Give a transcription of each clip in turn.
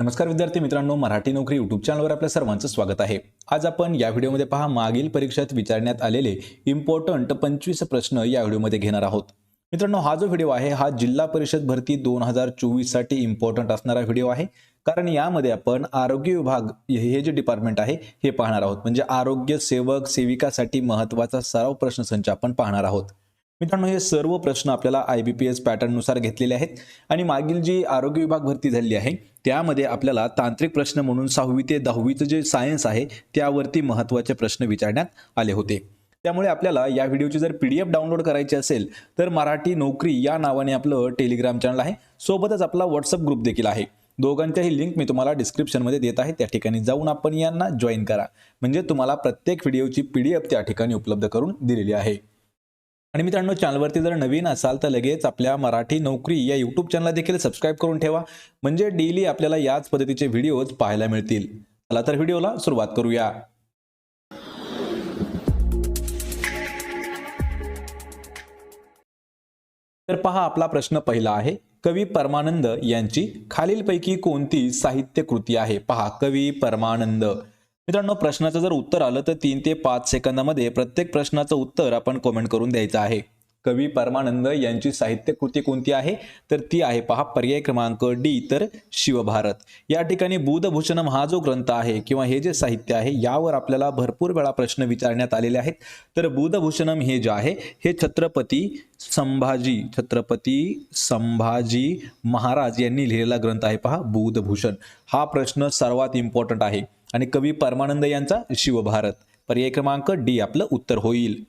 नमस्कार विद्यार्थी मित्रांनो मराठी नोकरी युट्यूब चॅनलवर आपल्या सर्वांचं स्वागत आहे. आज आपण या व्हिडिओमध्ये पहा मागील परीक्षेत विचारण्यात आलेले इम्पॉर्टंट पंचवीस प्रश्न या व्हिडिओमध्ये घेणार आहोत. मित्रांनो हा जो व्हिडिओ आहे हा जिल्हा परिषद भरती दोन हजार चोवीससाठी इम्पॉर्टंट असणारा व्हिडिओ आहे. कारण यामध्ये आपण आरोग्य विभाग हे जे डिपार्टमेंट आहे हे पाहणार आहोत. म्हणजे आरोग्य सेवक सेविकासाठी महत्त्वाचा सराव प्रश्नसंच आपण पाहणार आहोत. मित्रांनो हे सर्व प्रश्न आपल्याला आय बी पी एस पॅटर्ननुसार घेतलेले आहेत आणि मागील जी आरोग्य विभाग भरती झालेली आहे त्यामध्ये आपल्याला तांत्रिक प्रश्न म्हणून सहावी ते दहावीचं जे सायन्स आहे त्यावरती महत्त्वाचे प्रश्न विचारण्यात आले होते. त्यामुळे आपल्याला या व्हिडिओची जर पी डी एफ डाउनलोड करायची असेल तर मराठी नोकरी या नावाने आपलं टेलिग्राम चॅनल आहे. सोबतच आपला व्हॉट्सअप ग्रुप देखील आहे. दोघांच्याही लिंक मी तुम्हाला डिस्क्रिप्शनमध्ये देत आहे. त्या ठिकाणी जाऊन आपण यांना जॉईन करा. म्हणजे तुम्हाला प्रत्येक व्हिडिओची पी डी एफ त्या ठिकाणी उपलब्ध करून दिलेली आहे. आणि मित्रांनो चॅनलवरती जर नवीन असाल तर लगेच आपल्या मराठी नोकरी या यूट्यूब चॅनलला देखील सबस्क्राईब करून ठेवा. म्हणजे डेली आपल्याला याच पद्धतीचे व्हिडिओज पाहायला मिळतील. चला तर व्हिडिओला सुरुवात करूया. तर पहा आपला प्रश्न पहिला आहे. कवी परमानंद यांची खालीलपैकी कोणती साहित्य कृती आहे? पहा कवी परमानंद. मित्रांनो प्रश्नाचं जर उत्तर आलं तर तीन ते पाच सेकंदामध्ये प्रत्येक प्रश्नाचं उत्तर आपण कमेंट करून द्यायचं आहे. कवी परमानंद यांची साहित्य कृती कोणती आहे? तर ती आहे पहा पर्याय क्रमांक डी तर शिवभारत. या ठिकाणी बुधभूषणम हा जो ग्रंथ आहे किंवा हे जे साहित्य आहे यावर आपल्याला भरपूर वेळा प्रश्न विचारण्यात आलेले आहेत. तर बुधभूषणम हे जे आहे हे छत्रपती संभाजी छत्रपती संभाजी महाराज यांनी लिहिलेला ग्रंथ आहे पहा बुधभूषण. हा प्रश्न सर्वात इम्पॉर्टंट आहे. आणि कवी परमानंद यांचा शिवभारत. पर्याय क्रमांक डी आपलं उत्तर होईल.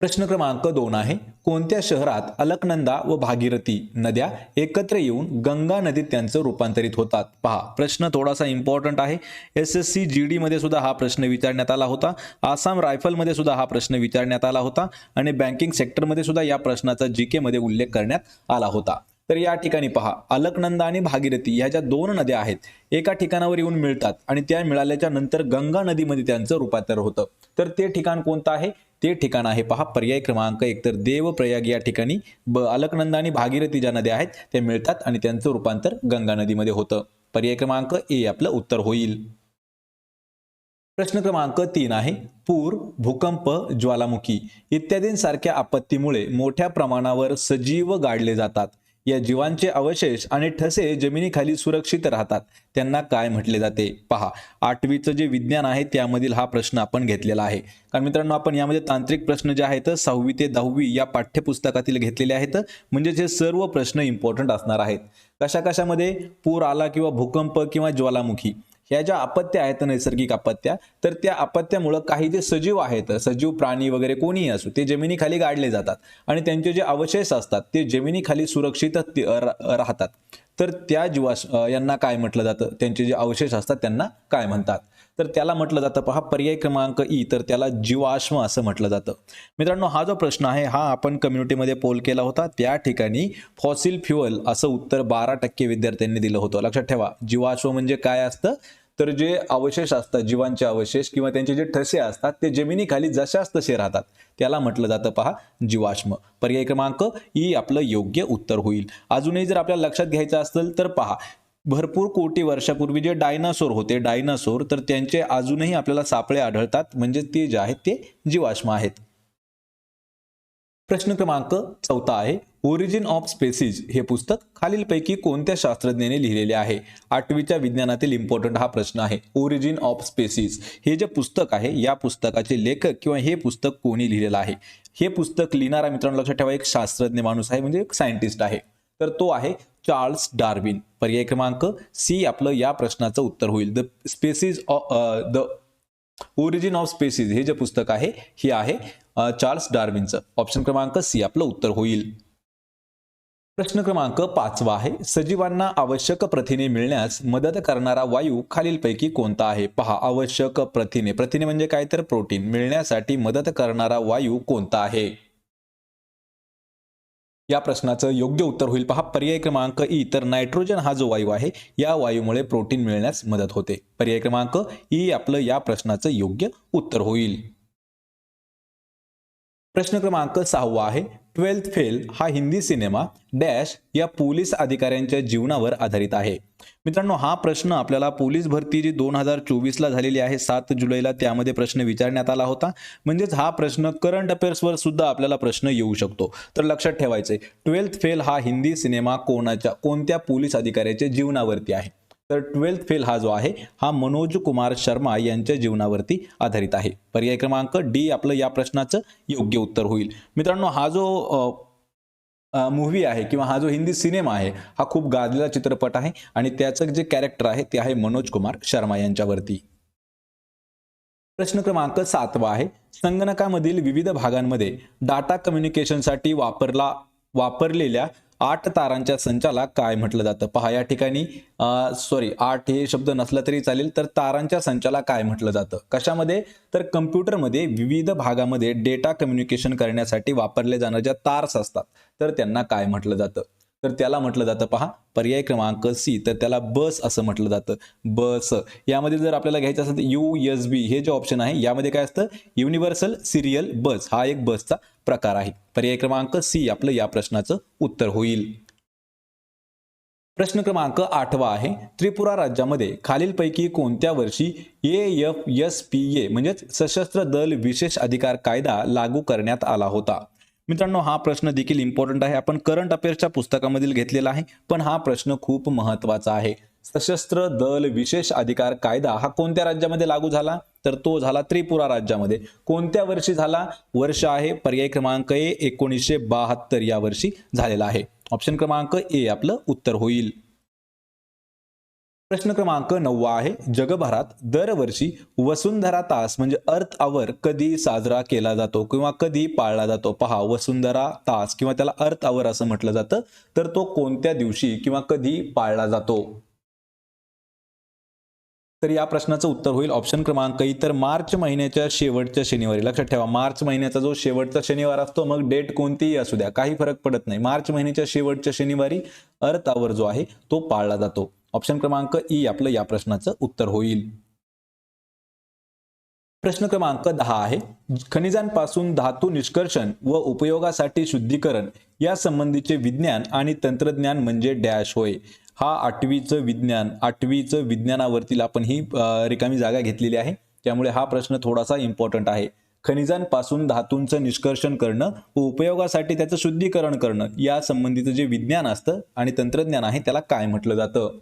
प्रश्न क्रमांक दोन आहे कोणत्या शहरात अलकनंदा व भागीरथी नद्या एकत्र येऊन गंगा नदीत त्यांचं रूपांतरित होतात? पहा प्रश्न थोडासा इम्पॉर्टंट आहे. S S C G D मध्ये सुद्धा हा प्रश्न विचारण्यात आला होता. आसाम रायफलमध्ये सुद्धा हा प्रश्न विचारण्यात आला होता. आणि बँकिंग सेक्टरमध्ये सुद्धा या प्रश्नाचा जी के मध्ये उल्लेख करण्यात आला होता. तर या ठिकाणी पहा अलकनंदा आणि भागीरथी ह्या ज्या दोन नद्या आहेत एका ठिकाणावर येऊन मिळतात आणि त्या मिळाल्याच्या नंतर गंगा नदीमध्ये त्यांचं रूपांतर होतं. तर ते ठिकाण कोणतं आहे? ते ठिकाण आहे पहा पर्याय क्रमांक एक. तर देवप्रयाग या ठिकाणी ब अलकनंदा आणि भागीरथी ज्या नद्या आहेत त्या मिळतात आणि त्यांचं रूपांतर गंगा नदीमध्ये होतं. पर्याय क्रमांक ए आपलं उत्तर होईल. प्रश्न क्रमांक तीन आहे पूर भूकंप ज्वालामुखी इत्यादींसारख्या आपत्तीमुळे मोठ्या प्रमाणावर सजीव गाडले जातात. या जीवांचे अवशेष आणि ठसे जमिनीखाली सुरक्षित राहतात. त्यांना काय म्हटले जाते? पहा आठवीचं जे विज्ञान आहे त्यामधील हा प्रश्न आपण घेतलेला आहे. कारण मित्रांनो आपण यामध्ये तांत्रिक प्रश्न जे आहेत सहावी ते दहावी या पाठ्यपुस्तकातील घेतलेले आहेत. म्हणजेच हे सर्व प्रश्न इम्पॉर्टंट असणार आहेत. कशा कशामध्ये? पूर आला किंवा भूकंप किंवा ज्वालामुखी. ह्या ज्या आपत्त्या आहेत नैसर्गिक आपत्त्या तर त्या आपत्त्यामुळं काही जे सजीव आहेत सजीव प्राणी वगैरे कोणीही असो ते जमिनीखाली गाडले जातात. आणि त्यांचे जे अवशेष असतात ते जमिनीखाली सुरक्षित राहतात. तर त्या जीवास यांना काय म्हटलं जातं? त्यांचे जे अवशेष असतात त्यांना काय म्हणतात? तर त्याला म्हटलं जातं पहा पर्याय क्रमांक ई तर त्याला जीवाश्म असं म्हटलं जातं. मित्रांनो हा जो प्रश्न आहे हा आपण कम्युनिटीमध्ये पोल केला होता. त्या ठिकाणी फॉसिल फ्युअल असं उत्तर बारा टक्के विद्यार्थ्यांनी दिलं होतं. लक्षात ठेवा जीवाश्म म्हणजे काय असतं? तर जे अवशेष असतात जीवांचे अवशेष किंवा त्यांचे जे ठसे असतात ते जमिनीखाली जशाच तसे राहतात. त्याला म्हटलं जातं पहा जीवाश्म. पर्याय क्रमांक ई आपलं योग्य उत्तर होईल. अजूनही जर आपल्याला लक्षात घ्यायचं असेल तर पहा भरपूर कोटी वर्षापूर्वी जे डायनासोर होते डायनासोर तर त्यांचे अजूनही आपल्याला सापळे आढळतात. म्हणजे ते जे आहेत ते जीवाश्म आहेत. प्रश्न क्रमांक चौथा आहे ओरिजिन ऑफ स्पेसिस हे पुस्तक खालीलपैकी कोणत्या शास्त्रज्ञाने लिहिलेले आहे? आठवीच्या विज्ञानातील इम्पॉर्टंट हा प्रश्न आहे. ओरिजिन ऑफ स्पेसिस हे जे पुस्तक आहे या पुस्तकाचे लेखक किंवा हे पुस्तक कोणी लिहिलेलं आहे? हे पुस्तक लिहिणारा मित्रांनो लक्षात ठेवा एक शास्त्रज्ञ माणूस आहे म्हणजे एक सायंटिस्ट आहे. तर तो आहे चार्ल्स डार्विन पर्याय क्रमांक सी आपलं या प्रश्नाचं उत्तर होईल. The species the origin of species हे जे पुस्तक आहे हे आहे चार्ल्स डार्विनचं ऑप्शन क्रमांक सी आपलं उत्तर होईल. प्रश्न क्रमांक पाचवा आहे. सजीवांना आवश्यक प्रथिने मिळण्यास मदत करणारा वायू खालीलपैकी कोणता आहे? पहा आवश्यक प्रथिने. प्रथिने म्हणजे काय? तर प्रोटीन. मिळण्यासाठी मदत करणारा वायू कोणता आहे? या प्रश्नाचं योग्य उत्तर होईल. पहा पर्याय क्रमांक ई. तर नायट्रोजन हा जो वायू आहे या वायूमुळे प्रोटीन मिळण्यास मदत होते. पर्याय क्रमांक ई आपलं या प्रश्नाचं योग्य उत्तर होईल. प्रश्न क्रमांक सहावा आहे. ट्वेल्थ फेल हा हिंदी सिनेमा डॅश या पोलीस अधिकाऱ्यांच्या जीवनावर आधारित आहे. मित्रांनो हा प्रश्न आपल्याला पोलीस भरती जी दोन हजार चोवीसला झालेली आहे सात जुलैला त्यामध्ये प्रश्न विचारण्यात आला होता. म्हणजेच हा प्रश्न करंट अफेअर्सवर सुद्धा आपल्याला प्रश्न येऊ शकतो. तर लक्षात ठेवायचे ट्वेल्थ फेल हा हिंदी सिनेमा कोणाच्या कोणत्या पोलीस अधिकाऱ्याच्या जीवनावरती आहे? तर ट्वेल्थ फेल हा जो आहे हा मनोज कुमार शर्मा यांच्या जीवनावरती आधारित आहे. पर्याय क्रमांक डी आपलं या प्रश्नाचं योग्य उत्तर होईल. मित्रांनो हा जो मूव्ही आहे किंवा हा जो हिंदी सिनेमा आहे हा खूप गाजलेला चित्रपट आहे आणि त्याचं जे कॅरेक्टर आहे ते आहे मनोज कुमार शर्मा यांच्यावरती. प्रश्न क्रमांक सातवा आहे. संगणकामधील विविध भागांमध्ये डाटा कम्युनिकेशनसाठी वापरला वापरलेल्या आठ तारांच्या संचाला काय म्हटलं जातं? पहा या ठिकाणी सॉरी आठ हे शब्द नसला तरी चालेल तर तारांच्या संचाला काय म्हटलं जातं? कशामध्ये? तर कम्प्युटरमध्ये विविध भागामध्ये डेटा कम्युनिकेशन करण्यासाठी वापरले जाणाऱ्या ज्या तार्स असतात तर त्यांना काय म्हटलं जातं? तर त्याला म्हटलं जातं पहा पर्याय क्रमांक सी. तर त्याला बस असं म्हटलं जातं. बस. यामध्ये जर आपल्याला घ्यायचं असेल तर यू एस बी हे जे ऑप्शन आहे यामध्ये काय असतं? युनिव्हर्सल सिरियल बस हा एक बसचा प्रकार आहे. पर्याय क्रमांक सी आपलं या प्रश्नाचं उत्तर होईल. प्रश्न क्रमांक आठवा आहे. त्रिपुरा राज्यामध्ये खालीलपैकी कोणत्या वर्षी A F S P A म्हणजेच सशस्त्र दल विशेष अधिकार कायदा लागू करण्यात आला होता? मित्रांनो हा प्रश्न देखील इम्पॉर्टंट आहे. आपण करंट अफेअर्सच्या पुस्तकामधील घेतलेला आहे पण हा प्रश्न खूप महत्त्वाचा आहे. सशस्त्र दल विशेष अधिकार कायदा हा कोणत्या राज्यामध्ये लागू झाला? तर तो झाला त्रिपुरा राज्यामध्ये. कोणत्या वर्षी झाला? वर्ष आहे पर्याय क्रमांक ए एकोणीसशे बहात्तर या वर्षी झालेला आहे. ऑप्शन क्रमांक ए आपलं उत्तर होईल. प्रश्न क्रमांक नववा आहे. जगभरात दरवर्षी वसुंधरा तास म्हणजे अर्थ आवर कधी साजरा केला जातो किंवा कधी पाळला जातो? पहा वसुंधरा तास किंवा त्याला अर्थ आवर असं म्हटलं जातं. तर तो कोणत्या दिवशी किंवा कधी पाळला जातो? तर या प्रश्नाचं उत्तर होईल ऑप्शन क्रमांक इतर मार्च महिन्याच्या शेवटच्या शनिवारी. लक्षात ठेवा मार्च महिन्याचा जो शेवटचा शनिवार असतो मग डेट कोणतीही असू द्या. काही फरक पडत नाही. मार्च महिन्याच्या शेवटच्या शनिवारी अर्थ आवर जो आहे तो पाळला जातो. ऑप्शन क्रमांक ई आपलं या प्रश्नाचं उत्तर होईल. प्रश्न क्रमांक दहा आहे. खनिजांपासून धातू निष्कर्षण व उपयोगासाठी शुद्धीकरण या संबंधीचे विज्ञान आणि तंत्रज्ञान म्हणजे डॅश होय. हा आठवीचं विज्ञान आठवीचं विज्ञानावरती आपण ही रिकामी जागा घेतलेली आहे. त्यामुळे हा प्रश्न थोडासा इम्पॉर्टंट आहे. खनिजांपासून धातूंचं निष्कर्षण करणं व उपयोगासाठी त्याचं शुद्धीकरण करणं या संबंधीचं जे विज्ञान असतं आणि तंत्रज्ञान आहे त्याला काय म्हटलं जातं?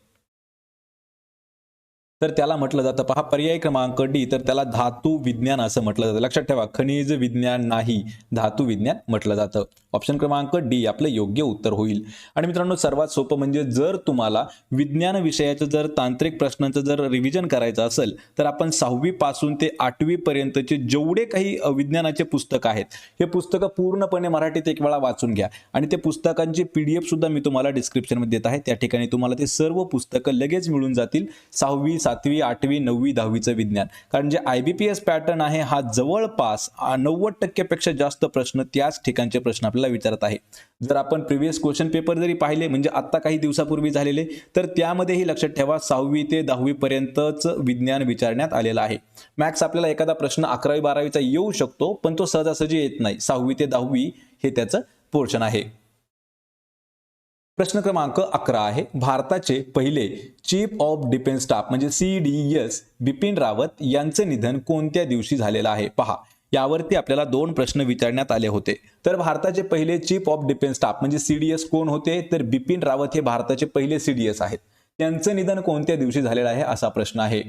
तर त्याला म्हटलं जातं पहा पर्याय क्रमांक डी तर त्याला धातू विज्ञान असं म्हटलं जातं. लक्षात ठेवा खनिज विज्ञान नाही धातू विज्ञान म्हटलं जातं. ऑप्शन क्रमांक डी आपलं योग्य उत्तर होईल. आणि मित्रांनो सर्वात सोपं म्हणजे जर तुम्हाला विज्ञान विषयाचं जर तांत्रिक प्रश्नांचं जर रिव्हिजन करायचं असेल तर आपण सहावी पासून ते आठवी पर्यंतचे जेवढे काही विज्ञानाचे पुस्तक आहेत हे पुस्तकं पूर्णपणे मराठीत एक वेळा वाचून घ्या. आणि ते पुस्तकांची पीडीएफ सुद्धा मी तुम्हाला डिस्क्रिप्शनमध्ये देत आहे. त्या ठिकाणी तुम्हाला ते सर्व पुस्तकं लगेच मिळून जातील. सहावी सातवी आठवी नववी दहावीचं विज्ञान. कारण जे I B P S pattern आहे हा जवळपास नव्वद टक्केपेक्षा जास्त प्रश्न त्याच ठिकाणचे प्रश्न आपल्याला विचारत आहे. जर आपण प्रिव्हियस क्वेश्चन पेपर जरी पाहिले म्हणजे आत्ता काही दिवसापूर्वी झालेले तर त्यामध्येही लक्षात ठेवा सहावी ते दहावी पर्यंतच विज्ञान विचारण्यात आलेलं आहे. मॅथ्स आपल्याला एखादा प्रश्न अकरावी बारावीचा येऊ शकतो पण तो सहजासहजी येत नाही. सहावी ते दहावी हे त्याचं पोर्शन आहे. प्रश्न क्रमांक अकरा आहे. भारताचे पहिले चीफ ऑफ डिफेन्स स्टाफ म्हणजे C D S Bipin Rawat यांचं निधन कोणत्या दिवशी झालेलं आहे? पहा यावरती आपल्याला दोन प्रश्न विचारण्यात आले होते. तर भारताचे पहिले चीफ ऑफ डिफेन्स स्टाफ म्हणजे सीडीएस कोण होते? तर बिपिन रावत हे भारताचे पहिले सीडीएस आहेत. त्यांचं निधन कोणत्या दिवशी झालेलं आहे असा प्रश्न आहे.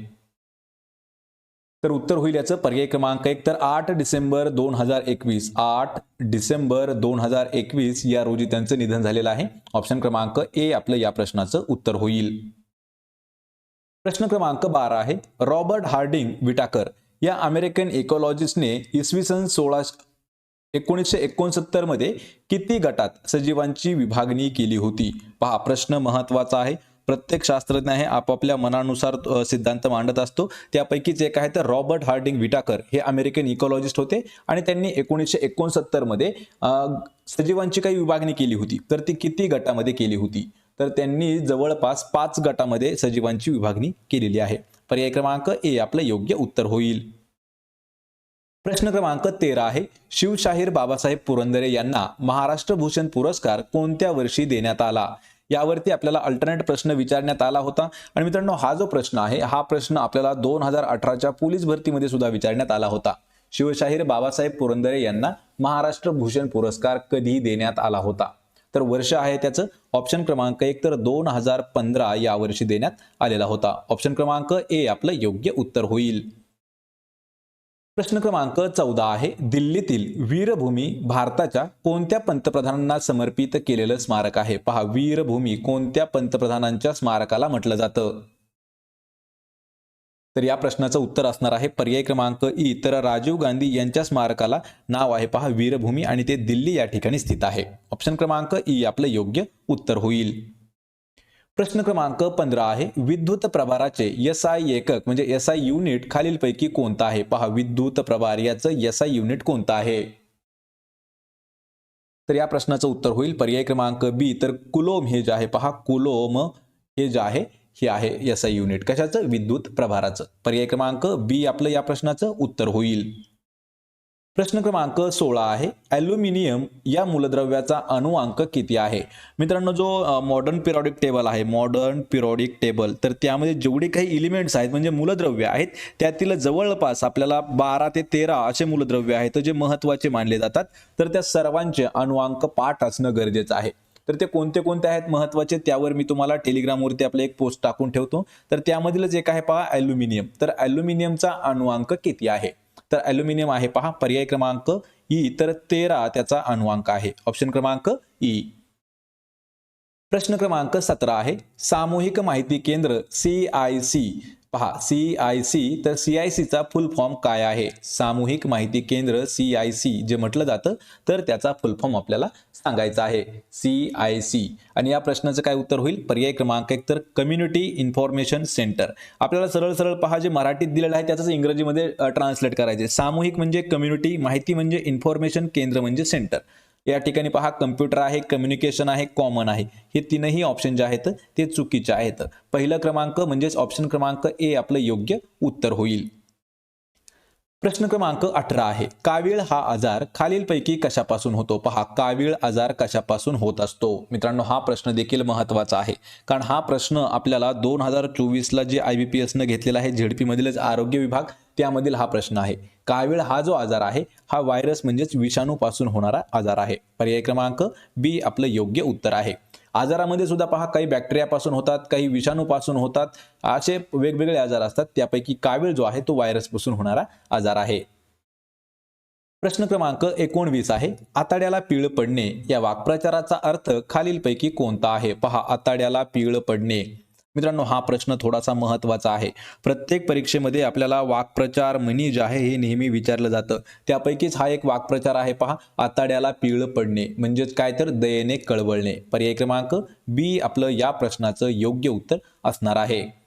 तर उत्तर होईल याचं. पर्याय क्रमांक एक तर आठ डिसेंबर दोन हजार एकवीस आठ डिसेंबर दोन हजार एकवीस या रोजी त्यांचं निधन झालेलं आहे. ऑप्शन क्रमांक ए आपलं या प्रश्नाचं उत्तर होईल. प्रश्न क्रमांक बारा आहे. रॉबर्ट हार्डिंग विटाकर या अमेरिकन इकॉलॉजिस्टने इसवी सन सोळा एकोणीसशे एकोणसत्तरमध्ये किती गटात सजीवांची विभागणी केली होती? पहा प्रश्न महत्त्वाचा आहे. प्रत्येक शास्त्रज्ञ हे आपापल्या मनानुसार सिद्धांत मांडत असतो. त्यापैकीच एक आहे तर रॉबर्ट हार्डिंग विटाकर. हे अमेरिकन इकॉलॉजिस्ट होते आणि त्यांनी एकोणीसशे एकोणसत्तरमध्ये सजीवांची काही विभागणी केली होती. तर ती किती गटामध्ये केली होती? तर त्यांनी जवळपास पाच गटामध्ये सजीवांची विभागणी केलेली आहे. पर्याय क्रमांक ए आपलं योग्य उत्तर होईल. प्रश्न क्रमांक तेरा आहे. शिवशाहीर बाबासाहेब पुरंदरे यांना महाराष्ट्र भूषण पुरस्कार कोणत्या वर्षी देण्यात आला? यावरती आपल्याला अल्टरनेट प्रश्न विचारण्यात आला होता. आणि मित्रांनो हा जो प्रश्न आहे हा प्रश्न आपल्याला दोन हजार अठराच्या पोलीस भरतीमध्ये सुद्धा विचारण्यात आला होता. शिवशाहीर बाबासाहेब पुरंदरे यांना महाराष्ट्र भूषण पुरस्कार कधी देण्यात आला होता. तर वर्ष आहे त्याचं. ऑप्शन क्रमांक एक तर दोन हजार पंधरा या वर्षी देण्यात आलेला होता. ऑप्शन क्रमांक ए आपलं योग्य उत्तर होईल. प्रश्न क्रमांक चौदा आहे. दिल्लीतील वीरभूमी भारताच्या कोणत्या पंतप्रधानांना समर्पित केलेलं स्मारक आहे? पहा वीरभूमी कोणत्या पंतप्रधानांच्या स्मारकाला म्हटलं जातं? तर या प्रश्नाचं उत्तर असणार आहे. पर्याय क्रमांक ई. तर राजीव गांधी यांच्या स्मारकाला नाव आहे. पहा वीरभूमी आणि ते दिल्ली या ठिकाणी स्थित आहे. ऑप्शन क्रमांक ई आपलं योग्य उत्तर होईल. प्रश्न क्रमांक पंधरा आहे. विद्युत प्रभाराचे एस आय एकक म्हणजे एस आय युनिट खालीलपैकी कोणता आहे? पहा विद्युत प्रभार याचं एस आय युनिट कोणतं आहे? तर या प्रश्नाचं उत्तर होईल. पर्याय क्रमांक बी तर कुलोम हे जे आहे पहा कुलोम हे जे आहे हे आहे एस आय युनिट कशाचं? विद्युत प्रभाराचं. पर्याय क्रमांक बी आपलं या प्रश्नाचं उत्तर होईल. प्रश्न क्रमांक सोळा आहे. ॲल्युमिनियम या मूलद्रव्याचा अणुअंक किती आहे? मित्रांनो जो मॉडर्न पिरॉडिक टेबल आहे मॉडर्न पिरॉडिक टेबल तर त्यामध्ये जेवढे काही इलिमेंट्स आहेत म्हणजे मूलद्रव्य आहेत त्यातील जवळपास आपल्याला बारा ते तेरा असे मूलद्रव्य आहेत जे महत्त्वाचे मानले जातात. तर त्या सर्वांचे अणुअंक पाठ असणं गरजेचं आहे. तर ते कोणते कोणते आहेत महत्त्वाचे त्यावर मी तुम्हाला टेलिग्रामवरती आपलं एक पोस्ट टाकून ठेवतो. तर त्यामधीलच एक आहे पहा ॲल्युमिनियम. तर ॲल्युमिनियमचा अणुअंक किती आहे? तर ॲल्युमिनियम आहे. पहा पर्याय क्रमांक ई तर तेरा त्याचा अणुवांक आहे. ऑप्शन क्रमांक ई प्रश्न क्रमांक सतरा आहे. सामूहिक माहिती केंद्र सी आय सी पहा सी आय सी तर सी आय सीचा फुल फॉर्म काय आहे? सामूहिक माहिती केंद्र सी आय सी जे म्हटलं जातं तर त्याचा फुल फॉर्म आपल्याला सांगायचा आहे. सी आय सी आणि या प्रश्नाचं काय उत्तर होईल? पर्याय क्रमांक एक तर कम्युनिटी इन्फॉर्मेशन सेंटर आपल्याला सरळ सरळ पहा जे मराठीत दिलेलं आहे त्याचंच इंग्रजीमध्ये ट्रान्सलेट करायचे सामूहिक म्हणजे कम्युनिटी माहिती म्हणजे इन्फॉर्मेशन केंद्र म्हणजे सेंटर या ठिकाणी पहा कम्प्युटर आहे कम्युनिकेशन आहे कॉमन आहे. हे तीनही ऑप्शन जे आहेत ते चुकीचे आहेत. पहिला क्रमांक म्हणजेच ऑप्शन क्रमांक ए आपलं योग्य उत्तर होईल. प्रश्न क्रमांक अठरा आहे. कावीळ हा आजार खालीलपैकी कशापासून होतो? पहा कावीळ आजार कशापासून होत असतो? मित्रांनो हा प्रश्न देखील महत्त्वाचा आहे. कारण हा प्रश्न आपल्याला दोन हजार चोवीसला जे आय बी पी एसनं घेतलेला आहे झेडपीमधीलच आरोग्य विभाग त्यामधील हा प्रश्न आहे. कावीळ हा जो आजार आहे हा व्हायरस म्हणजेच विषाणूपासून होणारा आजार आहे. पर्याय क्रमांक बी आपलं योग्य उत्तर आहे. आजारामध्ये सुद्धा पहा काही बॅक्टेरियापासून होतात काही विषाणूपासून होतात. असे वेगवेगळे आजार असतात. त्यापैकी कावीळ जो आहे तो व्हायरसपासून होणारा आजार आहे. प्रश्न क्रमांक एकोणवीस आहे. आताड्याला पीळ पडणे या वाक्प्रचाराचा अर्थ खालीलपैकी कोणता आहे? पहा आताड्याला पीळ पडणे. मित्रांनो हा प्रश्न थोडासा महत्त्वाचा आहे. प्रत्येक परीक्षेमध्ये आपल्याला वाक्प्रचार म्हणी जे आहे हे नेहमी विचारलं जातं. त्यापैकीच हा एक वाक्प्रचार आहे पहा आताड्याला पिळ पडणे म्हणजेच काय तर दयेने कळवळणे. पर्याय क्रमांक बी आपलं या प्रश्नाचं योग्य उत्तर असणार आहे.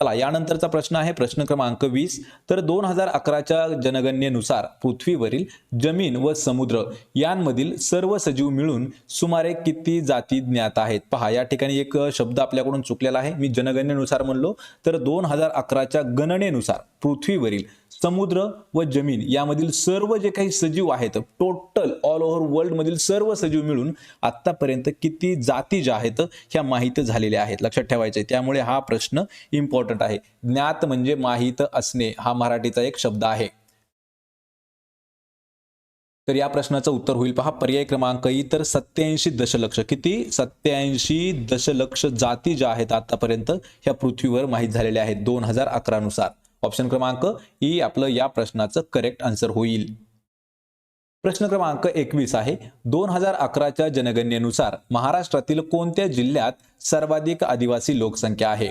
चला यानंतरचा प्रश्न आहे प्रश्न क्रमांक वीस. तर दोन हजार अकराच्या जनगणनेनुसार पृथ्वीवरील जमीन व समुद्र यांमधील सर्व सजीव मिळून सुमारे किती जाती ज्ञात आहेत? पहा या ठिकाणी एक शब्द आपल्याकडून चुकलेला आहे. मी जनगणनेनुसार म्हणलो. तर दोन हजार अकराच्या गणनेनुसार पृथ्वीवरील समुद्र व जमीन यामधील सर्व जे काही सजीव आहेत टोटल ऑल ओव्हर वर्ल्ड मधील सर्व सजीव मिळून आतापर्यंत किती जाती ज्या आहेत ह्या माहीत झालेल्या आहेत. लक्षात ठेवायचे त्यामुळे हा प्रश्न इम्पॉर्टंट आहे. ज्ञात म्हणजे माहीत असणे हा मराठीचा एक शब्द आहे. तर या प्रश्नाचं उत्तर होईल पहा. पर्याय क्रमांक इतर तर सत्याऐंशी दशलक्ष. किती? सत्याऐंशी दशलक्ष जाती ज्या आहेत आतापर्यंत ह्या पृथ्वीवर माहीत झालेल्या आहेत दोन हजार अकरा नुसार. ऑप्शन क्रमांक ई आपलं या प्रश्नाचं करेक्ट आन्सर होईल. प्रश्न क्रमांक एकवीस आहे. दोन हजार अकराच्या जनगणनेनुसार महाराष्ट्रातील कोणत्या जिल्ह्यात सर्वाधिक आदिवासी लोकसंख्या आहे?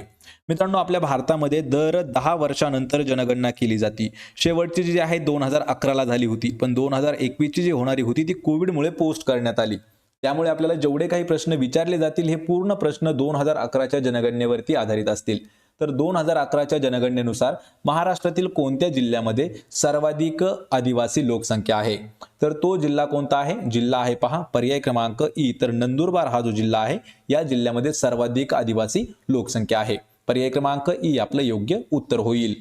मित्रांनो आपल्या भारतामध्ये दर दहा वर्षानंतर जनगणना केली जाते. शेवटची जी आहे दोन हजार अकराला झाली होती. पण दोन हजार एकवीसची जी होणारी होती ती कोविडमुळे पोस्ट करण्यात आली. त्यामुळे आपल्याला जेवढे काही प्रश्न विचारले जातील हे पूर्ण प्रश्न दोन हजार अकराच्या जनगणनेवरती आधारित असतील. तर दोन हजार अकराच्या जनगणनेनुसार महाराष्ट्रातील कोणत्या जिल्ह्यामध्ये सर्वाधिक आदिवासी लोकसंख्या आहे? तर तो जिल्हा कोणता आहे? जिल्हा आहे पहा पर्याय क्रमांक ई. तर नंदुरबार हा जो जिल्हा आहे या जिल्ह्यामध्ये सर्वाधिक आदिवासी लोकसंख्या आहे. पर्याय क्रमांक ई आपलं योग्य उत्तर होईल.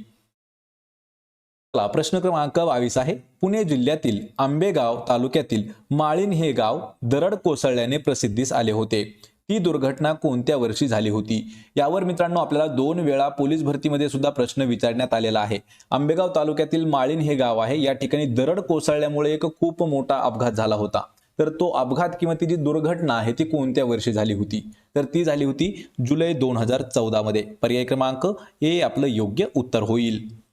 प्रश्न क्रमांक बावीस आहे. पुणे जिल्ह्यातील आंबेगाव तालुक्यातील माळीन हे गाव दरड कोसळल्याने प्रसिद्धीस आले होते. ही दुर्घटना कोणत्या वर्षी झाली होती? यावर मित्रांनो आपल्याला दोन वेळा पोलीस भरतीमध्ये सुद्धा प्रश्न विचारण्यात आलेला आहे. आंबेगाव तालुक्यातील माळीण हे गाव आहे. या ठिकाणी दरड कोसळल्यामुळे एक खूप मोठा अपघात झाला होता. तर तो अपघात किंवा ती जी दुर्घटना आहे ती कोणत्या वर्षी झाली होती? तर ती झाली होती जुलै दोन हजार चौदा मध्ये. पर्याय क्रमांक हे आपलं योग्य उत्तर होईल.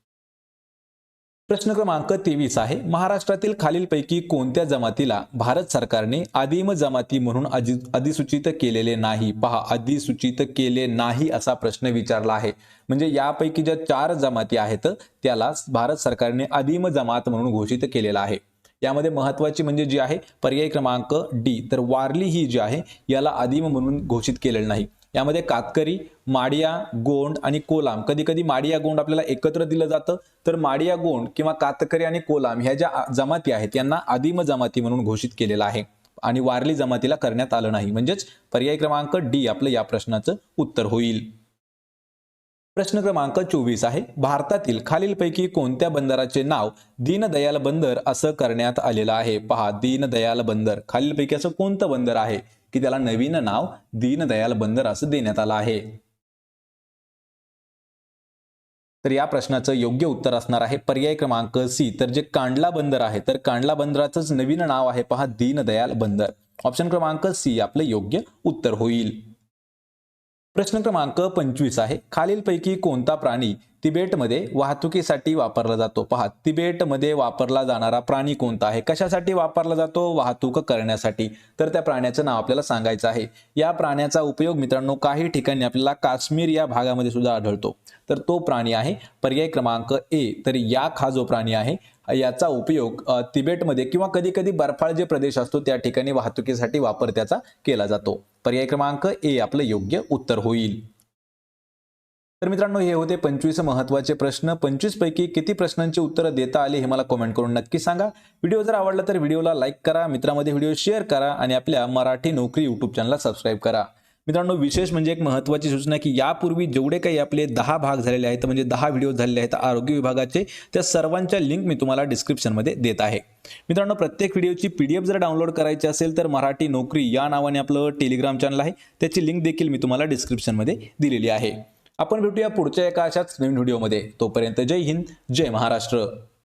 प्रश्न क्रमांक तेवीस आहे. महाराष्ट्रातील खालीलपैकी कोणत्या जमातीला भारत सरकारने आदिम जमाती म्हणून अधिसूचित केलेले नाही? पहा अधिसूचित केले नाही असा प्रश्न विचारला आहे. म्हणजे यापैकी ज्या चार जमाती आहेत त्याला भारत सरकारने आदिम जमात म्हणून घोषित केलेला आहे. यामध्ये महत्वाची म्हणजे जी आहे पर्याय क्रमांक डी. तर वारली ही जी आहे याला आदिम म्हणून घोषित केलेलं नाही. यामध्ये कातकरी माडिया गोंड आणि कोलाम. कधी कधी माडिया गोंड आपल्याला एकत्र दिलं जातं. तर माडिया गोंड किंवा कातकरी आणि कोलाम ह्या ज्या जमाती आहेत यांना आदिम जमाती म्हणून घोषित केलेलं आहे आणि वारली जमातीला करण्यात आलं नाही. म्हणजेच पर्याय क्रमांक डी आपलं या प्रश्नाचं उत्तर होईल. प्रश्न क्रमांक चोवीस आहे. भारतातील खालीलपैकी कोणत्या बंदराचे नाव दीनदयाल बंदर असं करण्यात आलेलं आहे? पहा दीनदयाल बंदर. खालीलपैकी असं कोणतं बंदर आहे? की त्याला नवीन नाव दीनदयाल बंदर असं देण्यात आलं आहे. तर या प्रश्नाचं योग्य उत्तर असणार आहे. पर्याय क्रमांक सी. तर जे कांडला बंदर आहे तर कांडला बंदराचंच नवीन नाव आहे. पहा दीनदयाल बंदर. ऑप्शन क्रमांक सी आपलं योग्य उत्तर होईल. प्रश्न क्रमांक पंचवीस आहे. खालीलपैकी कोणता प्राणी तिबेटमध्ये वाहतुकीसाठी वापरला जातो? पहा तिबेटमध्ये वापरला जाणारा प्राणी कोणता आहे? कशासाठी वापरला जातो? वाहतूक करण्यासाठी. तर त्या प्राण्याचं नाव आपल्याला सांगायचं आहे. या प्राण्याचा उपयोग मित्रांनो काही ठिकाणी आपल्याला काश्मीर या भागामध्ये सुद्धा आढळतो. तर तो प्राणी आहे पर्याय क्रमांक ए. तर याक हा जो प्राणी आहे याचा उपयोग तिबेटमध्ये किंवा कधी कधी बर्फाळ जे प्रदेश असतो त्या ठिकाणी वाहतुकीसाठी वापर त्याचा केला जातो. पर्याय क्रमांक ए आपलं योग्य उत्तर होईल. तर मित्रांनो हे होते पंचवीस महत्त्वाचे प्रश्न. पंचवीस पैकी किती प्रश्नांची उत्तरं देता आली हे मला कमेंट करून नक्की सांगा. व्हिडिओ जर आवडला तर व्हिडिओला लाईक करा मित्रांमध्ये व्हिडिओ शेअर करा आणि आपल्या मराठी नोकरी युट्यूब चॅनलला सबस्क्राईब करा. मित्रांनो विशेष म्हणजे एक महत्त्वाची सूचना की यापूर्वी जेवढे काही आपले दहा भाग झालेले आहेत म्हणजे दहा व्हिडिओ झालेले आहेत आरोग्य विभागाचे त्या सर्वांच्या लिंक मी तुम्हाला डिस्क्रिप्शनमध्ये देत आहे. मित्रांनो प्रत्येक व्हिडिओची पी डी एफ जर डाउनलोड करायची असेल तर मराठी नोकरी या नावाने आपलं टेलिग्राम चॅनल आहे. त्याची लिंक देखील मी तुम्हाला डिस्क्रिप्शनमध्ये दिलेली आहे. आपण भेटूया पुढच्या एका अशाच नवीन व्हिडिओमध्ये तोपर्यंत जय हिंद जय महाराष्ट्र.